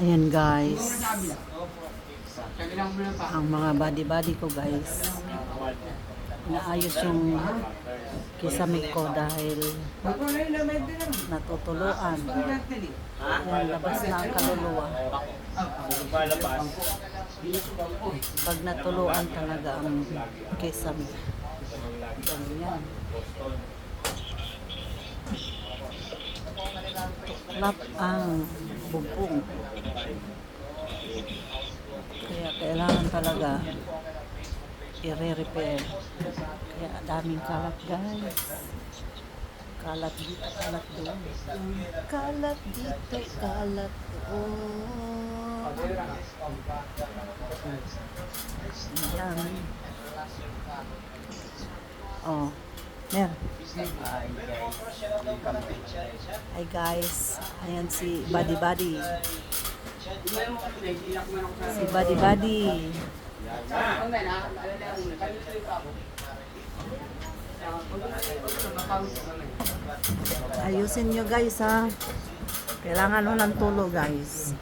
Ayan guys. Ang mga body-body ko guys. Naayos yung kisame ko dahil natutuluan. Yan, labas na ang kaluluwa. Pag natuluan talaga ang kisame. Ganyan. Tuklap ang bubong. Kaya kailangan talaga i-repair. Kaya daming kalat guys. Kalat dito, kalat doon. Kalat dito, kalat doon. Yan. Oh. Mer. Hi guys. Ayan si Buddy Buddy. Si Buddy Buddy. Ayusin nyo guys ha. Kailangan ho ng tulo guys.